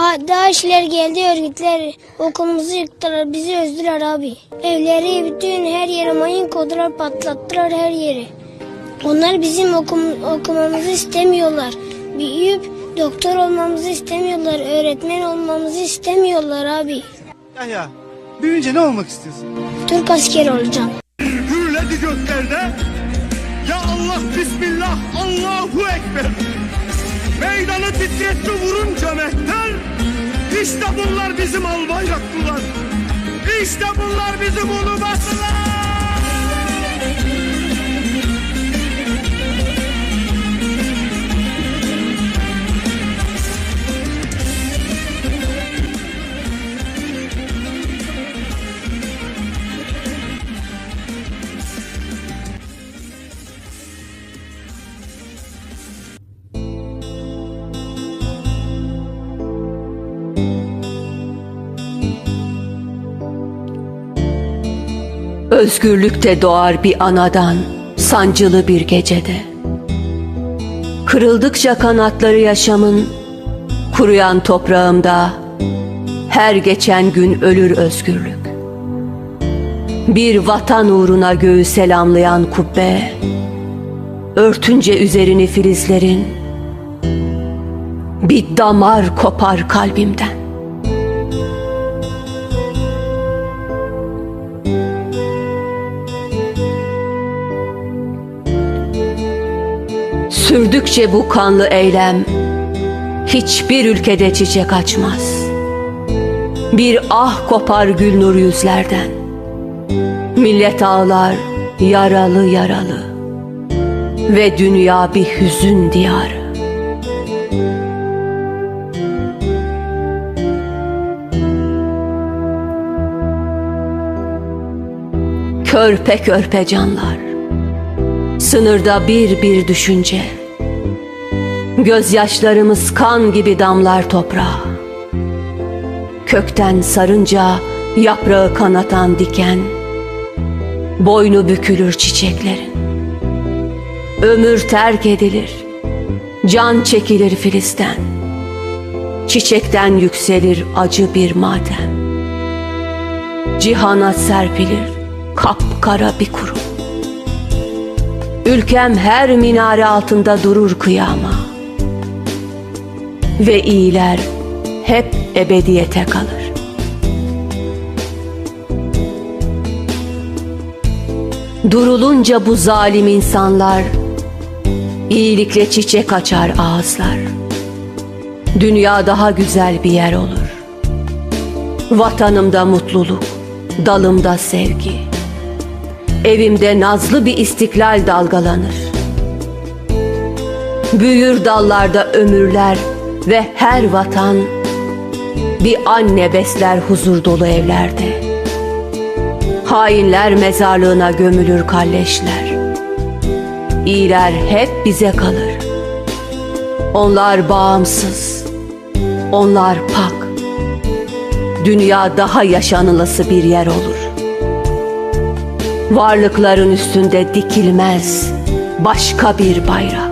DAEŞ'ler geldi örgütler okulumuzu yıktılar bizi öldüler abi. Evleri bütün her yere mayın kodular patlattılar her yeri. Onlar bizim okum, okumamızı istemiyorlar. Büyüyüp doktor olmamızı istemiyorlar. Öğretmen olmamızı istemiyorlar abi. Yahya, büyüyünce ne olmak istiyorsun? Türk askeri olacağım. gürledi göklerde. Ya Allah Bismillah Allahu Ekber. Meydanı titretti vurunca mehter. İşte bunlar bizim al bayraklılar. İşte bunlar bizim ulu Özgürlükte doğar bir anadan sancılı bir gecede. Kırıldıkça kanatları yaşamın kuruyan toprağımda her geçen gün ölür özgürlük. Bir vatan uğruna göğü selamlayan kubbe örtünce üzerini filizlerin bir damar kopar kalbimden. Sürdükçe bu kanlı eylem hiçbir ülkede çiçek açmaz. Bir ah kopar gülnur yüzlerden. Millet ağlar yaralı yaralı ve dünya bir hüzün diyarı. Körpe körpe canlar. Sınırda bir bir düşünce Gözyaşlarımız kan gibi damlar toprağa. Kökten sarınca yaprağı kanatan diken. Boynu bükülür çiçeklerin. Ömür terk edilir. Can çekilir filizden Çiçekten yükselir acı bir matem Cihana serpilir kapkara bir kurum. Ülkem her minare altında durur kıyama Ve iyiler hep ebediyete kalır. Durulunca bu zalim insanlar iyilikle çiçek açar ağızlar. Dünya daha güzel bir yer olur. Vatanımda mutluluk, dalımda sevgi. Evimde nazlı bir istiklal dalgalanır. Büyür dallarda ömürler ve her vatan bir anne besler huzur dolu evlerde. Hainler mezarlığına gömülür kalleşler. İyiler hep bize kalır. Onlar bağımsız, onlar pak. Dünya daha yaşanılası bir yer olur. Varlıkların üstünde dikilmez başka bir bayrak.